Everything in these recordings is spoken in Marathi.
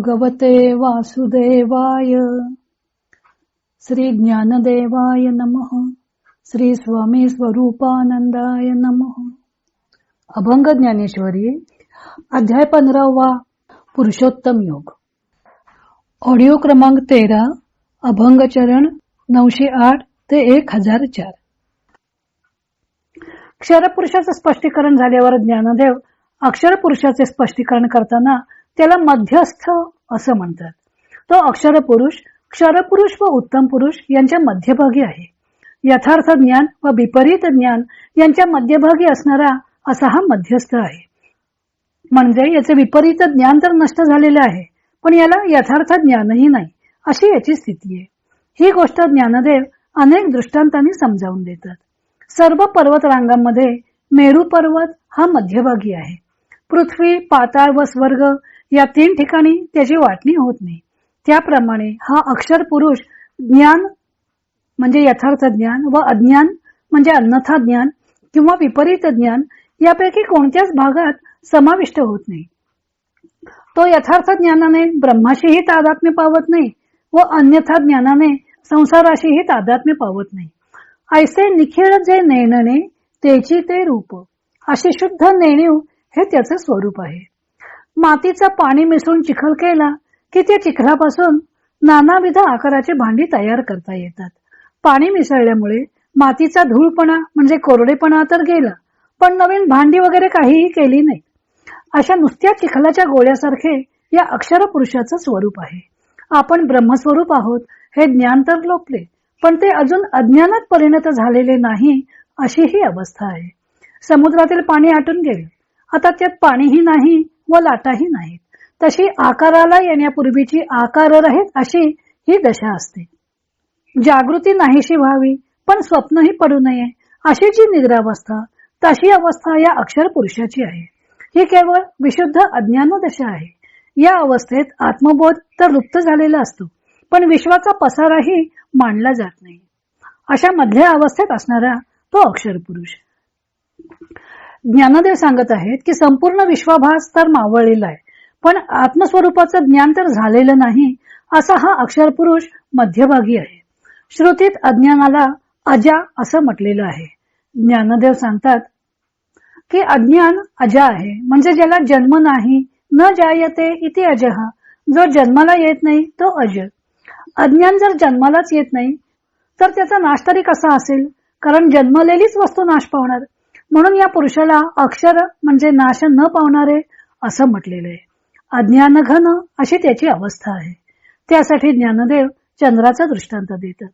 भगवते वासुदेवाय. श्री ज्ञानदेवाय नमः. श्री स्वामी स्वरूपानंदाय नमः. अभंग ज्ञानेश्वरी अध्याय पंधरावा पुरुषोत्तम योग. ऑडिओ क्रमांक तेरा अभंग चरण नऊशे आठ ते एक हजार चार. क्षरपुरुषाचं स्पष्टीकरण झाल्यावर ज्ञानदेव अक्षर पुरुषाचे स्पष्टीकरण करताना त्याला मध्यस्थ असं म्हणतात. तो अक्षर पुरुष क्षरपुरुष व उत्तम पुरुष यांच्या मध्यभागी आहे. यथार्थ ज्ञान व विपरीत ज्ञान यांच्या मध्यभागी असणारा असा हा मध्यस्थ आहे. म्हणजे याचे विपरीत ज्ञान तर नष्ट झालेलं आहे पण याला यथार्थ ज्ञानही नाही अशी याची स्थिती आहे. ही गोष्ट ज्ञानदेव अनेक दृष्टांतांनी समजावून देतात. सर्व पर्वत रांगांमध्ये मेरू पर्वत हा मध्यभागी आहे. पृथ्वी पाताळ व स्वर्ग या तीन ठिकाणी त्याची वाटणी होत नाही. त्याप्रमाणे हा अक्षर पुरुष ज्ञान म्हणजे यथार्थ ज्ञान व अज्ञान म्हणजे अन्यथा ज्ञान किंवा विपरीत ज्ञान यापैकी कोणत्याच भागात समाविष्ट होत नाही. तो यथार्थ ज्ञानाने ब्रह्माशीही तादात्म्य पावत नाही व अन्यथा ज्ञानाने संसाराशीही तादात्म्य पावत नाही. ऐसे निखिळ जे नेणणे त्याची ते रूप. अशी शुद्ध नेणीव हे त्याचे स्वरूप आहे. मातीचा पाणी मिसळून चिखल केला की त्या चिखलापासून नानाविध आकाराचे भांडी तयार करता येतात. पाणी मिसळल्यामुळे मातीचा धूळपणा म्हणजे कोरडेपणा तर गेला पण नवीन भांडी वगैरे काहीही केली नाही. अशा नुसत्या चिखलाच्या गोळ्यासारखे या अक्षर पुरुषाचं स्वरूप आहे. आपण ब्रह्मस्वरूप आहोत हे ज्ञान तर लोपले पण ते अजून अज्ञानात परिणत झालेले नाही अशी ही अवस्था आहे. समुद्रातील पाणी आटून गेले. आता त्यात पाणीही नाही व लाटाही नाहीत. तशी आकाराला येण्यापूर्वीची आकार रहित अशी ही दशा असते. जागृती नाहीशी व्हावी पण स्वप्नही पडू नये अशी जी निद्रावस्था तशी अवस्था या अक्षर पुरुषाची आहे. ही केवळ विशुद्ध अज्ञान दशा आहे. या अवस्थेत आत्मबोध तर लुप्त झालेला असतो पण विश्वाचा पसाराही मांडला जात नाही. अशा मधल्या अवस्थेत असणारा तो अक्षर पुरुष. ज्ञानदेव सांगत आहेत की संपूर्ण विश्वाभास तर मावळलेला आहे. पण आत्मस्वरूपाचं ज्ञान तर झालेलं नाही असा हा अक्षर पुरुष मध्यभागी आहे. श्रुतीत अज्ञानाला अजा असं म्हटलेलं आहे. ज्ञानदेव सांगतात की अज्ञान अजा आहे म्हणजे ज्याला जन्म नाही न जायते इति अजहा जो जन्माला येत नाही तो अज. अज्ञान जर जन्मालाच येत नाही तर त्याचा नाश तरी कसा असेल? कारण जन्मलेलीच वस्तू नाश पावणार. म्हणून या पुरुषाला अक्षर म्हणजे नाश न पावणारे असं म्हटलेलं आहे. अज्ञान घन अशी त्याची अवस्था आहे. त्यासाठी ज्ञानदेव चंद्राचा दृष्टांत देतात.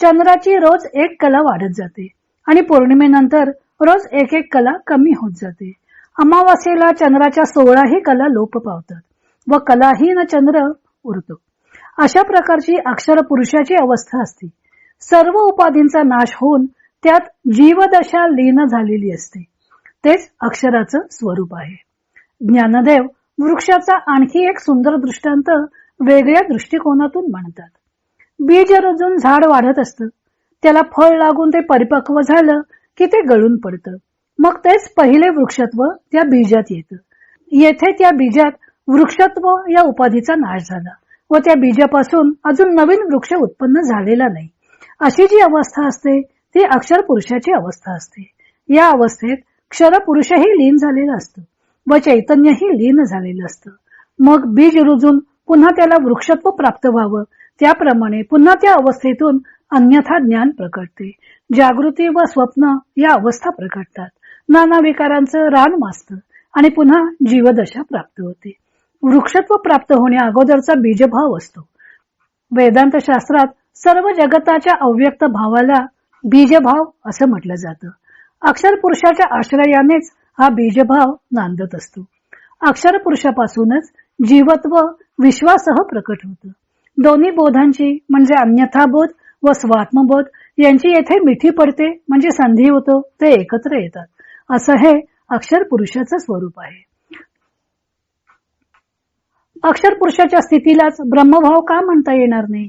चंद्राची रोज एक कला वाढत जाते आणि पौर्णिमेनंतर रोज एक एक कला कमी होत जाते. अमावास्येला चंद्राच्या सोळाही कला लोप पावतात व कलाहीन चंद्र उरतो. अशा प्रकारची अक्षर पुरुषाची अवस्था असते. सर्व उपाधींचा नाश होऊन त्यात जीवदशा लीन झालेली असते. तेच अक्षराचं स्वरूप आहे. ज्ञानदेव वृक्षाचा आणखी एक सुंदर दृष्टांत वेगळ्या दृष्टिकोनातून मांडतात. बीज रजून झाड वाढत असतं. त्याला फळ लागून ते परिपक्व झालं की ते गळून पडतं. मग तेच पहिले वृक्षत्व त्या बीजात येतं. येथे त्या बीजात वृक्षत्व या उपाधीचा नाश झाला व त्या बीजापासून अजून नवीन वृक्ष उत्पन्न झालेला नाही. अशी जी अवस्था असते ती अक्षर पुरुषाची अवस्था असते. या अवस्थेत क्षर पुरुषही लीन झालेलं असतं. व चैतन्यही लीन झालेलं असतं. मग बीज रुजून पुन्हा त्याला वृक्षत्व प्राप्त व्हावं. त्याप्रमाणे पुन्हा त्या अवस्थेतून अन्यथा ज्ञान प्रकटते. जागृती व स्वप्न या अवस्था प्रकटतात. नाना विकारांचं रान मासतं आणि पुन्हा जीवदशा प्राप्त होते. वृक्षत्व प्राप्त होण्या अगोदरचा बीजभाव असतो. वेदांत शास्त्रात सर्व जगताच्या अव्यक्त भावाला बीजभाव असं म्हटलं जातं. अक्षर पुरुषाच्या आश्रयानेच हा बीजभाव नांदत असतो. अक्षर पुरुषापासूनच जीवत्व विश्वासह प्रकट होतं. दोन्ही बोधांची म्हणजे अन्यथाबोध व स्वात्मबोध यांची येथे मिठी पडते म्हणजे संधी होतो ते एकत्र येतात. असं हे अक्षर पुरुषाचं स्वरूप आहे. अक्षर पुरुषाच्या स्थितीलाच ब्रह्मभाव का म्हणता येणार नाही?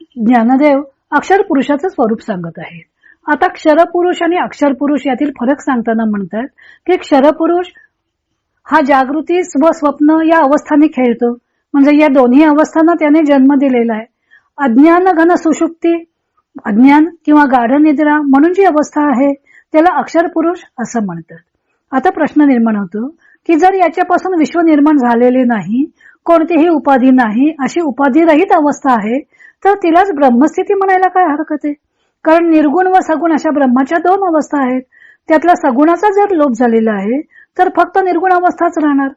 ज्ञानदेव अक्षर पुरुषाचं स्वरूप सांगत आहे. आता क्षरपुरुष आणि अक्षर पुरुष यातील फरक सांगताना म्हणतात की क्षरपुरुष हा जागृती स्व स्वप्न या अवस्थाने खेळतो. म्हणजे या दोन्ही अवस्थांना त्याने जन्म दिलेला आहे. अज्ञान घन सुषुप्ती अज्ञान किंवा गाढ निद्रा म्हणून जी अवस्था आहे त्याला अक्षर पुरुष असं म्हणतात. आता प्रश्न निर्माण होतो की जर याच्यापासून विश्व निर्माण झालेले नाही कोणतीही उपाधी नाही अशी उपाधीरहित अवस्था आहे तर तिलाच ब्रह्मस्थिती म्हणायला काय हरकत आहे? कारण निर्गुण व सगुण अशा ब्रह्माच्या दोन अवस्था आहेत. त्यातला सगुणाचा जर लोप झालेला आहे तर फक्त निर्गुण अवस्थाच राहणार.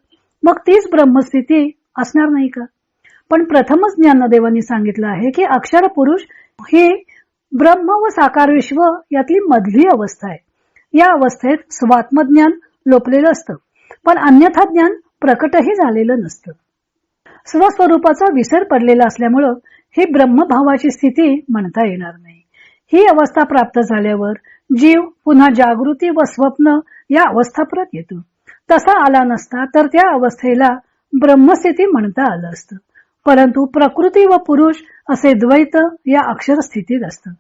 मग तीच ब्रह्मस्थिती असणार नाही का? पण प्रथमच ज्ञानदेवांनी सांगितलं आहे की अक्षर पुरुष ही ब्रह्म व साकार विश्व यातली मधली अवस्था आहे. या अवस्थेत स्वात्मज्ञान लोपलेलं असतं. पण अन्यथा ज्ञान प्रकटही झालेलं नसतं. स्वस्वरूपाचा विसर पडलेला असल्यामुळं ही ब्रह्मभावाची स्थिती म्हणता येणार नाही. ही अवस्था प्राप्त झाल्यावर जीव पुन्हा जागृती व स्वप्न या अवस्था परत येतो. तसा आला नसता तर त्या अवस्थेला ब्रह्मस्थिती म्हणता आलं असतं. परंतु प्रकृती व पुरुष असे द्वैत या अक्षर स्थितीत असतं.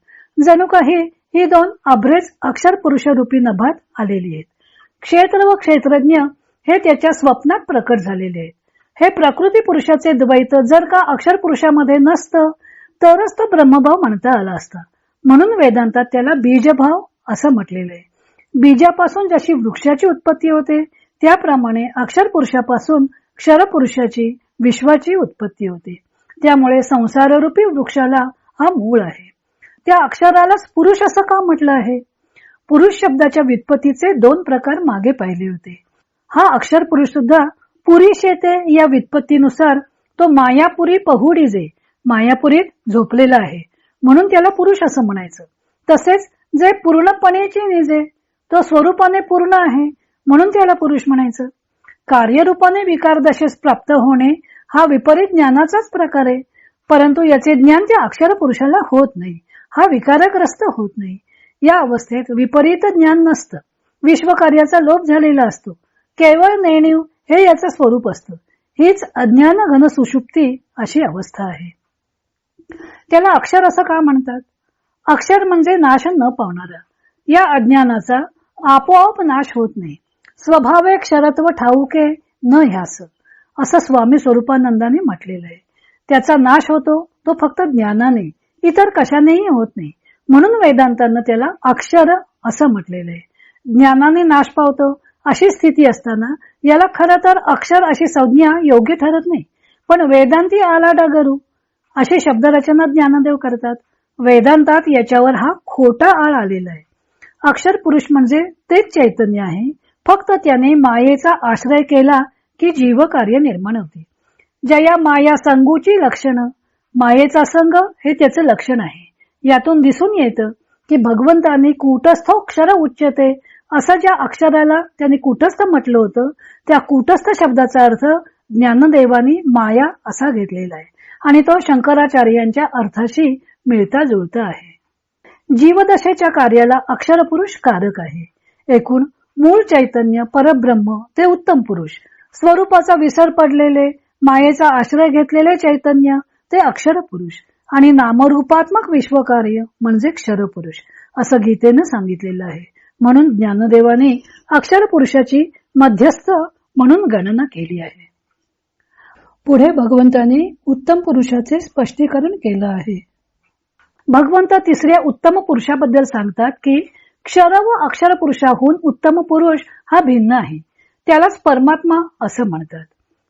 जणू काही ही दोन अभ्रेच अक्षर पुरुष रूपी नभात आलेली आहेत. क्षेत्र व क्षेत्रज्ञ हे त्याच्या स्वप्नात प्रकट झालेले आहेत. हे प्रकृती पुरुषाचे द्वैत जर का अक्षर पुरुषामध्ये नसतं तरच तो ब्रह्मभाव म्हणता आला असता. म्हणून वेदांतात त्याला बीजभाव असं म्हटलेलं आहे. बीजापासून जशी वृक्षाची उत्पत्ती होते त्याप्रमाणे अक्षर पुरुषापासून क्षर पुरुषाची विश्वाची उत्पत्ती होते. त्यामुळे संसाररूपी वृक्षाला हा मूळ आहे. त्या अक्षरालाच पुरुष असं का म्हटलं आहे? पुरुष शब्दाच्या व्युत्पत्तीचे दोन प्रकार मागे पाहिले होते. हा अक्षर पुरुष सुद्धा पुरी शेते या व्युत्पत्तीनुसार तो मायापुरी पहुडीजे मायापुरीत झोपलेला आहे. म्हणून त्याला पुरुष असं म्हणायचं. तसेच जे पूर्णपणेची निजे तो स्वरूपाने पूर्ण आहे म्हणून त्याला पुरुष म्हणायचं. कार्यरूपाने विकार दशेस प्राप्त होणे हा विपरीत ज्ञानाचाच प्रकार आहे. परंतु याचे ज्ञान त्या अक्षर पुरुषाला होत नाही. हा विकारग्रस्त होत नाही. या अवस्थेत विपरीत ज्ञान नसतं. विश्वकार्याचा लोप झालेला असतो. केवळ नेणीव हे याचं स्वरूप असतं. हीच अज्ञान घन सुषुप्ती अशी अवस्था आहे. त्याला अक्षर असं का म्हणतात? अक्षर म्हणजे नाश न पावणारा. या अज्ञानाचा आपोआप नाश होत नाही. स्वभावे क्षरत्व ठाऊके न ह्यास असं स्वामी स्वरूपानंदाने म्हटलेलं आहे. त्याचा नाश होतो तो फक्त ज्ञानाने इतर कशानेही होत नाही. म्हणून वेदांतांना त्याला अक्षर असं म्हटलेलं आहे. ज्ञानाने नाश पावतो अशी स्थिती असताना याला खरं तर अक्षर अशी संज्ञा योग्य ठरत नाही. पण वेदांती आला डागरू अशी शब्दरचना ज्ञानदेव करतात. वेदांतात याच्यावर हा खोटा आळ आलेला आहे. अक्षर पुरुष म्हणजे तेच चैतन्य आहे. फक्त त्याने मायेचा आश्रय केला की जीव कार्य निर्माण होते. जया माया संगूची लक्षणं मायेचा संग हे त्याचं लक्षण आहे. यातून दिसून येतं की भगवंताने कूटस्थ क्षर उच्चते असं ज्या अक्षराला त्यांनी कुटस्थ म्हटलं होतं त्या कुटस्थ शब्दाचा अर्थ ज्ञानदेवानी माया असा घेतलेला आहे. आणि तो शंकराचार्यांच्या अर्थाशी मिळता जुळता आहे. जीवदशेच्या कार्याला अक्षर पुरुष कारक आहे. एकूण मूळ चैतन्य परब्रह्म ते उत्तम पुरुष. स्वरूपाचा विसर पडलेले मायेचा आश्रय घेतलेले चैतन्य ते अक्षर पुरुष आणि नामरूपात्मक विश्वकार्य म्हणजे क्षर पुरुष असं गीतेनं सांगितलेलं आहे. म्हणून ज्ञानदेवाने अक्षर पुरुषाची मध्यस्थ म्हणून गणना केली आहे. पुढे भगवंताने उत्तम पुरुषाचे स्पष्टीकरण केलं आहे. भगवंत तिसऱ्या उत्तम पुरुषाबद्दल सांगतात की क्षर व अक्षर पुरुषाहून उत्तम पुरुष हा भिन्न आहे. त्यालाच परमात्मा असं म्हणतात.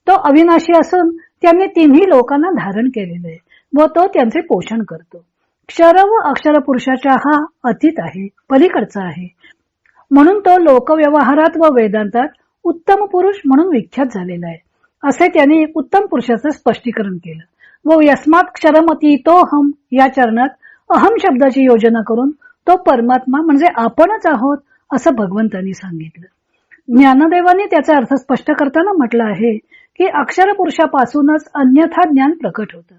तो अविनाशी असून त्यांनी तिन्ही लोकांना धारण केलेलं आहे व तो त्यांचे पोषण करतो. क्षर व अक्षर पुरुषाचा हा अतीत आहे पलीकडचा आहे. म्हणून तो लोकव्यवहारात व वेदांतात उत्तम पुरुष म्हणून विख्यात झालेला आहे. असे त्यांनी उत्तम पुरुषाचं स्पष्टीकरण केलं. व यस्मात क्षरमती तो हम या चरणात अहम शब्दाची योजना करून तो परमात्मा म्हणजे आपणच आहोत असं भगवंतांनी सांगितलं. ज्ञानदेवाने त्याचा अर्थ स्पष्ट करताना म्हटलं आहे की अक्षर पुरुषापासूनच अन्यथा ज्ञान प्रकट होतं.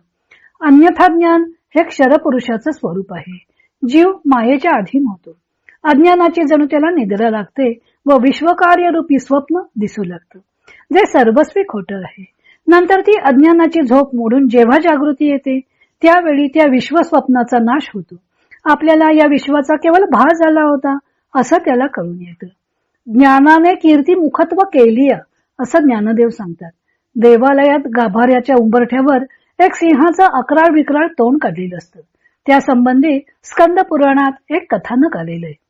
अन्यथा ज्ञान हे क्षरपुरुषाचं स्वरूप आहे. जीव मायेच्या अधीन होतो. अज्ञानाची जणू त्याला निद्रा लागते व विश्वकार्य रूपी स्वप्न दिसू लागतं. जे सर्वस्वी खोटं आहे. नंतर ती अज्ञानाची झोप मोडून जेव्हा जागृती येते त्यावेळी त्या विश्वस्वप्नाचा नाश होतो. आपल्याला या विश्वाचा केवळ भाग झाला होता असं त्याला कळून येतं. ज्ञानाने कीर्ती मुखत्व केली असं ज्ञानदेव सांगतात. देवालयात गाभाऱ्याच्या उंबरठ्यावर एक सिंहाचं अकराळ विक्राळ तोंड काढलेलं असतं. त्या संबंधी स्कंद पुराणात एक कथानक आलेलं आहे.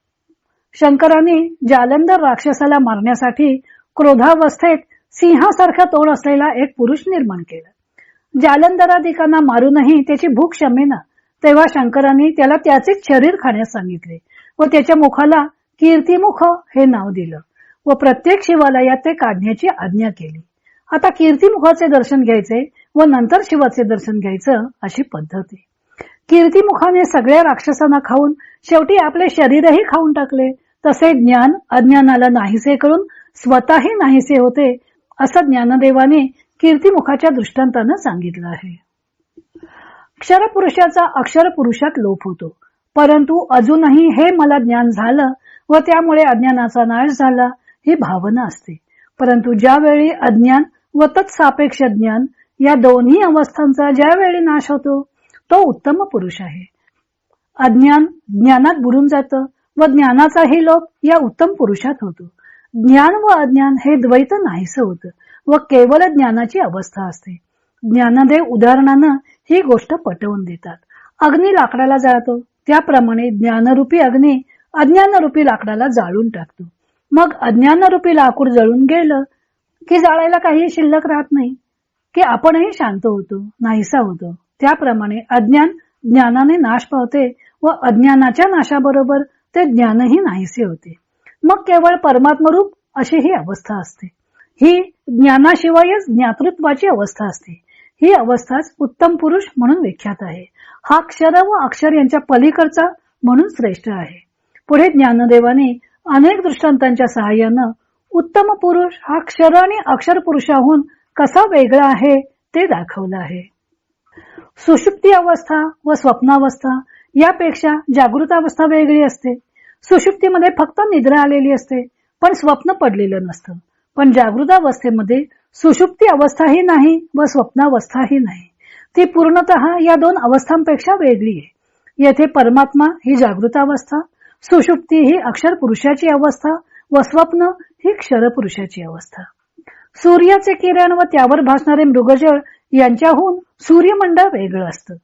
शंकराने जालंधर राक्षसाला मारण्यासाठी क्रोधावस्थेत सिंहासारखं तोंड असलेला एक पुरुष निर्माण केला. जालंधराधिकांना मारूनही त्याची भूक शमेना तेव्हा शंकराने त्याला त्याचेच शरीर खाण्यास सांगितले व त्याच्या मुखाला कीर्तिमुख हे नाव दिलं व प्रत्येक शिवालयात ते काढण्याची आज्ञा केली. आता कीर्तिमुखाचे दर्शन घ्यायचे व नंतर शिवाचे दर्शन घ्यायचं अशी पद्धत आहे. कीर्तिमुखाने सगळ्या राक्षसांना खाऊन शेवटी आपले शरीरही खाऊन टाकले. तसे ज्ञान अज्ञानाला नाहीसे करून स्वतःही नाहीसे होते असं ज्ञानदेवाने कीर्तिमुखाच्या दृष्टांतानं सांगितलं आहे. क्षरपुरुषाचा अक्षर पुरुषात लोप होतो. परंतु अजूनही हे मला ज्ञान झालं व त्यामुळे अज्ञानाचा नाश झाला ही भावना असते. परंतु ज्यावेळी अज्ञान व तत्सापेक्ष ज्ञान या दोन्ही अवस्थांचा ज्यावेळी नाश होतो तो उत्तम पुरुष आहे. अज्ञान ज्ञानात बुडून जातं व ज्ञानाचाही लोप या उत्तम पुरुषात होतो. ज्ञान व अज्ञान हे द्वैत नाहीस होतं व केवळ ज्ञानाची अवस्था असते. ज्ञानदेव उदाहरणानं ही गोष्ट पटवून देतात. अग्नी लाकडाला जाळतो. त्याप्रमाणे ज्ञानरूपी अग्नी अज्ञानरूपी लाकडाला जाळून टाकतो. मग अज्ञानरूपी लाकूड जळून गेलं की जाळायला काही शिल्लक राहत नाही. की आपणही शांत होतो नाहीसा होतो. त्याप्रमाणे अज्ञान ज्ञानाने नाश पावते व अज्ञानाच्या नाशाबरोबर ते ज्ञानही नाहीसे होते. मग केवळ परमात्मरूप अशी ही अवस्था असते. ही ज्ञानाशिवायच ज्ञातृत्वाची अवस्था असते. ही अवस्थाच उत्तम पुरुष म्हणून विख्यात आहे. हा क्षर व अक्षर यांच्या पलीकडचा म्हणून श्रेष्ठ आहे. पुढे ज्ञानदेवाने अनेक दृष्टांतांच्या सहाय्यानं उत्तम पुरुष हा क्षर आणि अक्षर पुरुषाहून कसा वेगळा आहे ते दाखवलं आहे. सुषुप्ती अवस्था व स्वप्नावस्था यापेक्षा जागृतावस्था वेगळी असते. सुषुप्तीमध्ये फक्त निद्रा आलेली असते पण स्वप्न पडलेलं नसतं. पण जागृतावस्थेमध्ये सुषुप्ती अवस्थाही नाही व स्वप्नावस्थाही नाही. ती पूर्णतः या दोन अवस्थांपेक्षा वेगळी आहे. येथे परमात्मा ही जागृतावस्था सुषुप्ती ही अक्षर पुरुषाची अवस्था व स्वप्न ही क्षर पुरुषाची अवस्था. सूर्याचे किरण व त्यावर भासणारे मृगजळ यांच्याहून सूर्यमंडळ वेगळं असतं.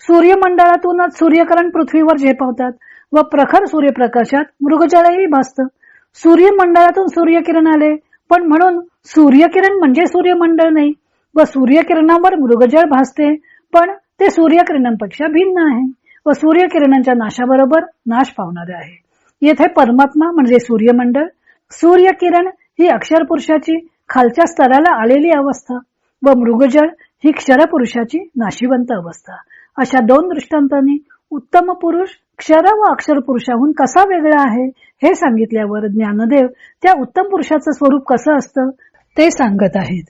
सूर्यमंडळातूनच सूर्यकरण पृथ्वीवर झेपावतात व प्रखर सूर्यप्रकाशात मृगजळही भासतं. सूर्यमंडळातून सूर्यकिरण आले पण म्हणून सूर्यकिरण म्हणजे सूर्यमंडळ नाही. व सूर्यकिरणावर मृगजळ भासते पण ते सूर्यकिरणांपेक्षा भिन्न आहे. व सूर्यकिरणांच्या नाशाबरोबर नाश पावणारे आहे. येथे परमात्मा म्हणजे सूर्यमंडळ. सूर्यकिरण ही अक्षर पुरुषाची खालच्या स्तराला आलेली अवस्था व मृगजळ ही क्षरपुरुषाची नाशिवंत अवस्था. अशा दोन दृष्टांतांनी उत्तम पुरुष क्षर व अक्षर पुरुषाहून कसा वेगळा आहे हे सांगितल्यावर ज्ञानदेव त्या उत्तम पुरुषाचं स्वरूप कसं असतं ते सांगत आहेत.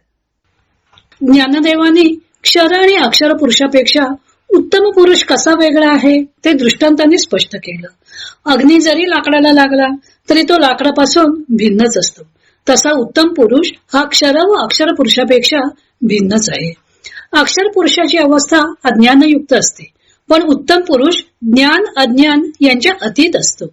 ज्ञानदेवाने क्षर आणि अक्षर पुरुषापेक्षा उत्तम पुरुष कसा वेगळा आहे ते दृष्टांतांनी स्पष्ट केलं. अग्नी जरी लाकडाला लागला तरी तो लाकडापासून भिन्नच असतो. तसा उत्तम पुरुष हा अक्षर व अक्षर पुरुषापेक्षा भिन्नच आहे. अक्षर पुरुषाची अवस्था अज्ञानयुक्त असते पण उत्तम पुरुष ज्ञान अज्ञान यांच्या अतीत असतो.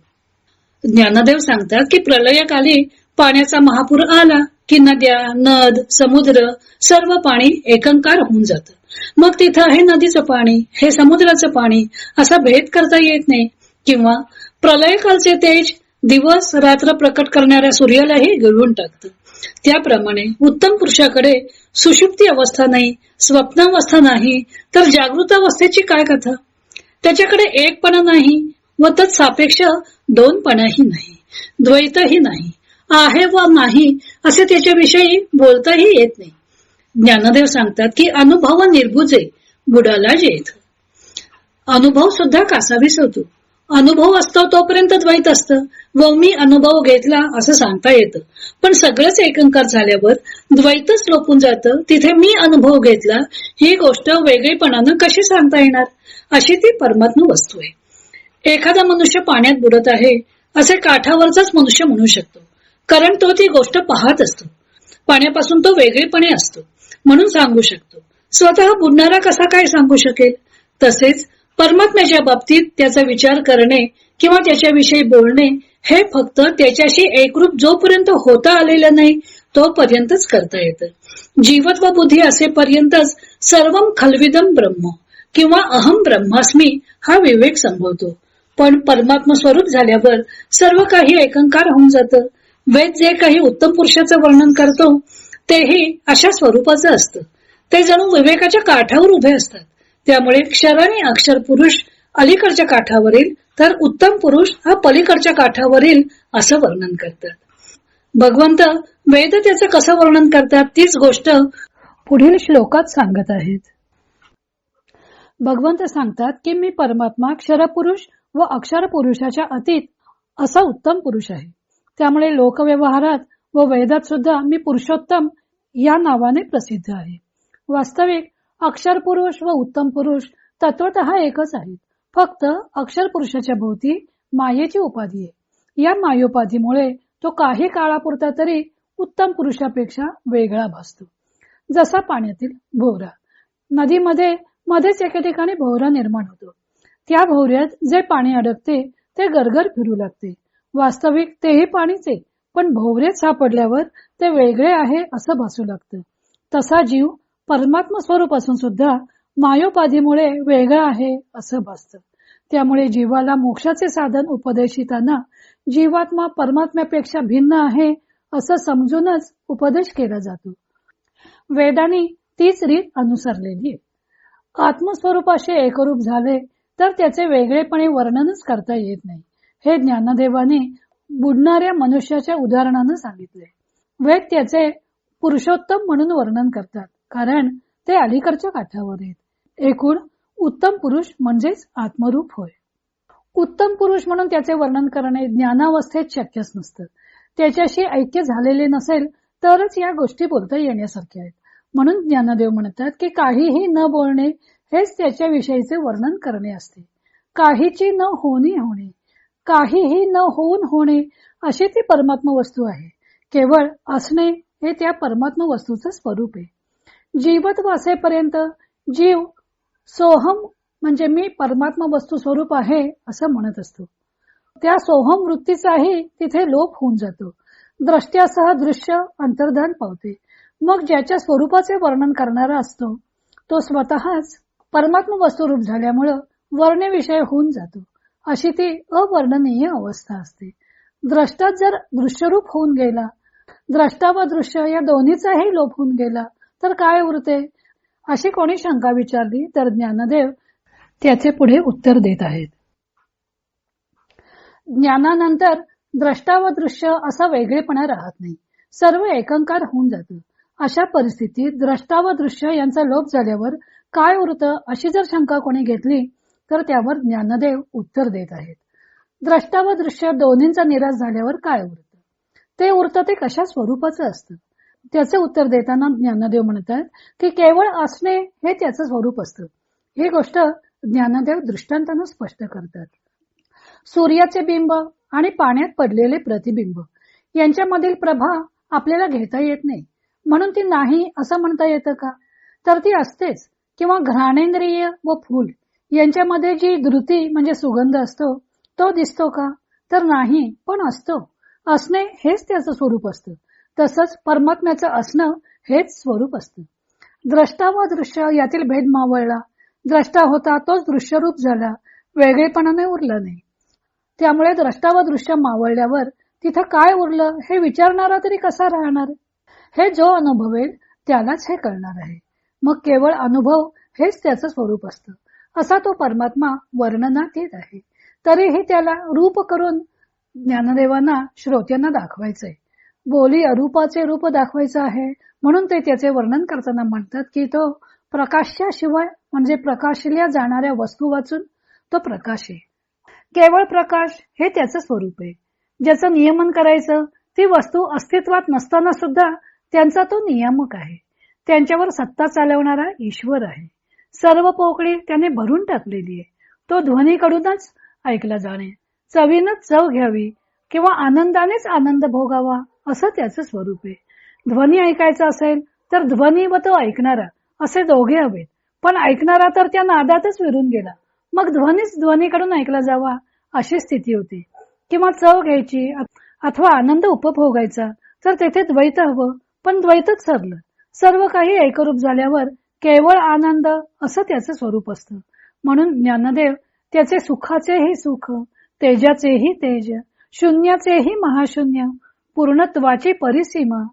ज्ञानदेव सांगतात की प्रलयकाली पाण्याचा महापूर आला की नद्या नद समुद्र सर्व पाणी एकंकार होऊन जात. मग तिथं आहे नदीचं पाणी हे समुद्राचं पाणी असा भेद करता येत नाही किंवा प्रलयकालचे तेज दिवस रात्र प्रकट करणाऱ्या सूर्यालाही गिळून टाकत. त्याप्रमाणे उत्तम पुरुषाकडे सुषुप्ती अवस्था नाही स्वप्नावस्था नाही तर जागृत अवस्थेची काय कथा? त्याच्याकडे एकपणा नाही व तत् सापेक्ष दोनपणाही नाही द्वैतही नाही आहे व नाही असे त्याच्याविषयी बोलताही येत नाही. ज्ञानदेव सांगतात की अनुभव निर्भुजे बुडाला जेथ. अनुभव सुद्धा कासावीस होतो. अनुभव असतो तोपर्यंत द्वैत असतं. व मी अनुभव घेतला असं सांगता येतं. पण सगळंच एकंकार झाल्यावर द्वैतच लोपून जातं. तिथे मी अनुभव घेतला. ही गोष्ट वेगळेपणानं कशी सांगता येणार? अशी ती परमात्म वस्तू आहे. एखादा मनुष्य पाण्यात बुडत आहे असे काठावरचाच मनुष्य म्हणू शकतो. कारण तो ती गोष्ट पाहत असतो. पाण्यापासून तो वेगळेपणे असतो. म्हणून सांगू शकतो. स्वतः बुडणारा कसा काय सांगू शकेल? तसेच परमात्म्याच्या बाबतीत त्याचा विचार करणे किंवा त्याच्याविषयी बोलणे हे फक्त त्याच्याशी एकरूप जोपर्यंत होता आलेलं नाही तोपर्यंतच करता येतं. व बुद्धी असेपर्यंतच सर्व खलविदम ब्रह्म किंवा अहम ब्रह्मास्मी हा विवेक संभवतो. पण परमात्म स्वरूप झाल्यावर सर्व काही एकंकार होऊन जातं. वेद जे काही उत्तम पुरुषाचं वर्णन करतो तेही अशा स्वरूपाचं असतं. ते जणू विवेकाच्या काठावर उभे असतात. त्यामुळे क्षर आणि अक्षर पुरुष अलीकडच्या काठावरील तर उत्तम पुरुष हा पलीकडच्या काठावरील असं वर्णन करतात. भगवंत वेद त्याचं कसं वर्णन करतात तीच गोष्ट पुढील श्लोकात सांगत आहेत. भगवंत सांगतात की मी परमात्मा क्षरपुरुष व अक्षर पुरुषाच्या अतीत असा उत्तम पुरुष आहे. त्यामुळे लोकव्यवहारात व वेदात सुद्धा मी पुरुषोत्तम या नावाने प्रसिद्ध आहे. वास्तविक अक्षर पुरुष व उत्तम पुरुष तत्वत एकच आहेत फक्त अक्षर पुरुषाच्या भोवती मायेची उपाधी आहे. या मायोपाधीमुळे तो काही काळापुरता तरी उत्तम पुरुषापेक्षा वेगळा भासतो. जसा पाण्यातील भोवरा. नदीमध्ये मध्येच एके ठिकाणी भोवरा निर्माण होतो. त्या भोवऱ्यात जे पाणी अडकते ते गरगर फिरू लागते. वास्तविक तेही पाणीच आहे पण भोवरेत सापडल्यावर ते वेगळे आहे असं भासू लागतं. तसा जीव परमात्मा स्वरूप असून सुद्धा मायोपाधीमुळे वेगळा आहे असं भासतं त्यामुळे जीवाला मोक्षाचे साधन उपदेशिताना जीवात्मा परमात्म्यापेक्षा भिन्न आहे असं समजूनच उपदेश केला जातो. वेदांनी तीच रीत अनुसरलेली आत्मस्वरूपाशी एकरूप झाले तर त्याचे वेगळेपणे वर्णनच करता येत नाही. हे ज्ञानदेवाने बुडणाऱ्या मनुष्याच्या उदाहरणानं सांगितले वेद त्याचे पुरुषोत्तम म्हणून वर्णन करतात. कारण ते अलीकडच्या काठावर आहेत. एकूण उत्तम पुरुष म्हणजेच आत्मरूप होय. उत्तम पुरुष म्हणून त्याचे वर्णन करणे ज्ञानावस्थेत शक्यच नसतं. त्याच्याशी ऐक्य झालेले नसेल तरच या गोष्टी बोलता येण्यासारख्या आहेत. म्हणून ज्ञानदेव म्हणतात की काहीही न बोलणे हेच त्याच्याविषयीचे वर्णन करणे असते. काहीची न होणे होणे काहीही न होऊन होणे अशी ती परमात्म वस्तू आहे. केवळ असणे हे त्या परमात्म वस्तूचं स्वरूप आहे. जीवत वासेपर्यंत जीव सोहम म्हणजे मी परमात्मा वस्तू स्वरूप आहे असं म्हणत असतो. त्या सोहम वृत्तीचाही तिथे लोप होऊन जातो. द्रष्ट्यासह दृश्य अंतर्धान पावते. मग ज्याच्या स्वरूपाचे वर्णन करणारा असतो तो स्वतःच परमात्मा वस्तुरूप झाल्यामुळं वर्णविषय होऊन जातो. अशी ती अवर्णनीय अवस्था असते. द्रष्टात जर दृश्यरूप होऊन गेला द्रष्टा व दृश्य या दोन्हीचाही लोप होऊन गेला तर काय उरते? अशी कोणी शंका विचारली तर ज्ञानदेव त्याचे पुढे उत्तर देत आहेत. ज्ञानानंतर द्रष्टा व दृश्य असा वेगळेपणा राहत नाही. सर्व एकांकार होऊन जातं. अशा परिस्थितीत द्रष्टा व दृश्य यांचा लोप झाल्यावर काय उरतं अशी जर शंका कोणी घेतली तर त्यावर ज्ञानदेव उत्तर देत आहेत. द्रष्टा व दृश्य दोन्हींचा निराश झाल्यावर काय उरतं? ते उरतं ते कशा स्वरूपाचं असतं? त्याचे उत्तर देताना ज्ञानदेव म्हणतात की केवळ असणे हे त्याचं स्वरूप असतं. ही गोष्ट ज्ञानदेव दृष्टांतानं स्पष्ट करतात. सूर्याचे बिंब आणि पाण्यात पडलेले प्रतिबिंब यांच्यामधील प्रभा आपल्याला घेता येत नाही. म्हणून ती नाही असं म्हणता येतं का? तर ती असतेच. किंवा घ्राणेंद्रिय व फूल यांच्यामध्ये जी धृती म्हणजे सुगंध असतो तो दिसतो का? तर नाही पण असतो. असणे हेच त्याचं स्वरूप असतं. तसंच परमात्म्याचं असणं हेच स्वरूप असतं. द्रष्टा व दृश्य यातील भेद मावळला. द्रष्टा होता तोच दृश्यरूप झाला. वेगळेपणाने उरला नाही. त्यामुळे द्रष्टा व दृश्य मावळल्यावर तिथं काय उरलं हे विचारणारा तरी कसा राहणार? हे जो अनुभवेल त्यालाच हे कळणार आहे. मग केवळ अनुभव हेच त्याचं स्वरूप असतं. असा तो परमात्मा वर्णनात येत आहे. तरीही त्याला रूप करून ज्ञानदेवांना श्रोत्यांना दाखवायचंय. बोली अरूपाचे रूप दाखवायचं आहे. म्हणून ते त्याचे वर्णन करताना म्हणतात की तो प्रकाशाशिवाय म्हणजे प्रकाशल्या जाणाऱ्या वस्तू वाचून तो प्रकाश आहे. केवळ प्रकाश हे त्याचं स्वरूप आहे. ज्याचं नियमन करायचं ती वस्तू अस्तित्वात नसताना सुद्धा त्यांचा तो नियामक आहे. त्यांच्यावर सत्ता चालवणारा ईश्वर आहे. सर्व पोकळी त्याने भरून टाकलेली आहे. तो ध्वनीकडूनच ऐकला जाणे. चवीनच चव घ्यावी किंवा आनंदानेच आनंद भोगावा असं त्याचं स्वरूप आहे. ध्वनी ऐकायचा असेल तर ध्वनी व तो ऐकणारा असे दोघे हवेत. पण ऐकणारा तर त्या नादातच विरून गेला. मग ध्वनीच ध्वनीकडून ऐकला जावा अशी स्थिती होती. किंवा चव घ्यायची अथवा आनंद उपभोगायचा तर तेथे द्वैत हवं. पण द्वैतच ठरलं. सर्व काही एकरूप झाल्यावर केवळ आनंद असं त्याचं स्वरूप असतं. म्हणून ज्ञानदेव त्याचे सुखाचेही सुख तेजाचेही तेज शून्याचेही महाशून्य पूर्णत्वाची परिसीमा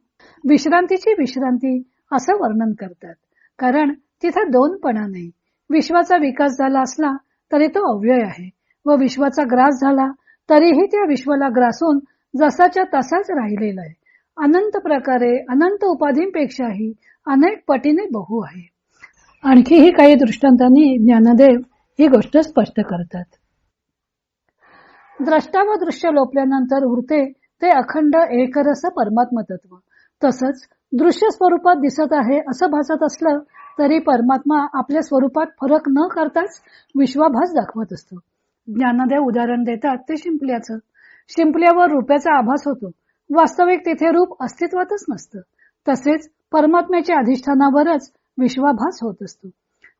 विश्रांतीची विश्रांती असं वर्णन करतात. कारण तिथं दोनपणा नाही. विश्वाचा विकास झाला असला तरी तो अव्यय आहे व विश्वाचा ग्रास झाला तरीही त्या विश्वाला ग्रासून जसाच्या तसाच राहिलेला आहे. अनंत प्रकारे अनंत उपाधींपेक्षाही अनेक पटीने बहु आहे. आणखीही काही दृष्टांतांनी ज्ञानदेव ही गोष्ट स्पष्ट करतात. द्रष्टा व दृश्य लोपल्यानंतर उरते ते अखंड एकरस परमात्म तत्व तसंच दृश्य स्वरूपात दिसत आहे असं भासत असलं तरी परमात्मा आपल्या स्वरूपात फरक न करताच विश्वाभास दाखवत असतो. ज्ञानदेव उदाहरण देतात ते शिंपल्याचं. शिंपल्यावर रुपयाचा आभास होतो. वास्तविक तिथे रूप अस्तित्वातच नसतं. तसेच परमात्म्याच्या अधिष्ठानावरच विश्वाभास होत असतो.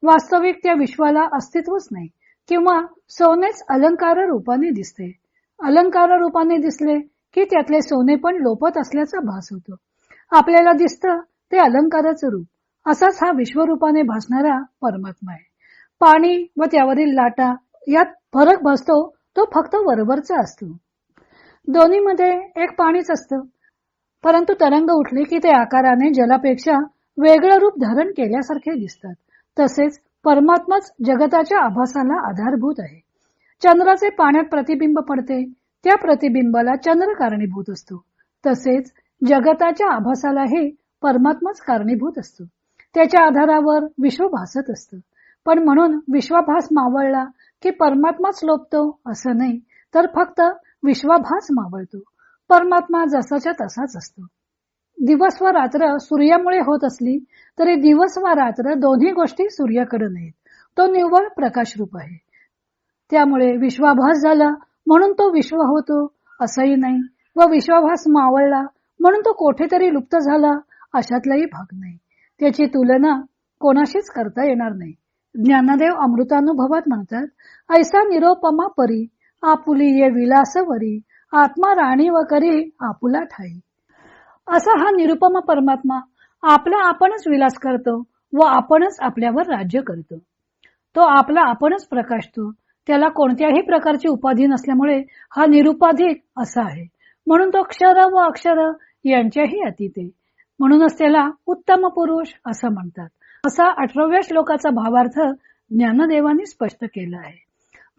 वास्तविक त्या विश्वाला अस्तित्वच नाही किंवा सोनेच अलंकार रूपाने दिसते. अलंकार रूपाने दिसले की त्यातले सोने पण लोपत असल्याचा भास होतो. आपल्याला दिसतं ते अलंकाराचं रूप. असाच हा विश्वरूपाने भासणारा परमात्मा आहे. पाणी व त्यावरील लाटा यात फरक भासतो तो फक्त वरवरचा असतो. दोन्हीमध्ये एक पाणीच असतं. परंतु तरंग उठले की ते आकाराने जलापेक्षा वेगळं रूप धारण केल्यासारखे दिसतात. तसेच परमात्माच जगताच्या आभासाला आधारभूत आहे. चंद्राचे पाण्यात प्रतिबिंब पडते. त्या प्रतिबिंबाला चंद्र कारणीभूत असतो. तसेच जगताच्या आभासालाही परमात्माच कारणीभूत असतो. त्याच्या आधारावर विश्व भासत असतं. पण म्हणून विश्वाभास मावळला की परमात्माच लोपतो असं नाही तर फक्त विश्वाभास मावळतो. परमात्मा जसाच्या तसाच असतो. दिवस व रात्र सूर्यामुळे होत असली तरी दिवस व रात्र दोन्ही गोष्टी सूर्याकडे नाहीत. तो निव्वळ प्रकाश रूप आहे. त्यामुळे विश्वाभास झाला म्हणून तो विश्व होतो. असंही नाही. व विश्वाभास मावळला. म्हणून तो कोठेतरी लुप्त झाला. अशातलाही भाग नाही. त्याची तुलना कोणाशीच करता येणार नाही. ज्ञानदेव अमृतानुभवात म्हणतात ऐसा निरोपमा परी आपुली ये विलासवरी आत्मा राणी व करी आपुला ठाई. असा हा निरुपमा परमात्मा. आपला आपणच विलास करतो व आपणच आपल्यावर राज्य करतो. तो आपला आपणच प्रकाशतो. त्याला कोणत्याही प्रकारची उपाधी नसल्यामुळे हा निरुपाधिक असा आहे. म्हणून तो क्षर व अक्षर यांच्याही अतीत म्हणूनच त्याला उत्तम पुरुष असं म्हणतात. असा अठराव्या श्लोकाचा भावार्थ ज्ञानदेवाने स्पष्ट केला आहे.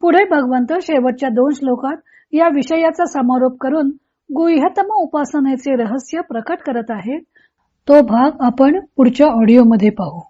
पुढे भगवंत शेवटच्या दोन श्लोकात या विषयाचा समारोप करून गुह्यतम उपासनेचे रहस्य प्रकट करत आहेत. तो भाग आपण पुढच्या ऑडिओमध्ये पाहू.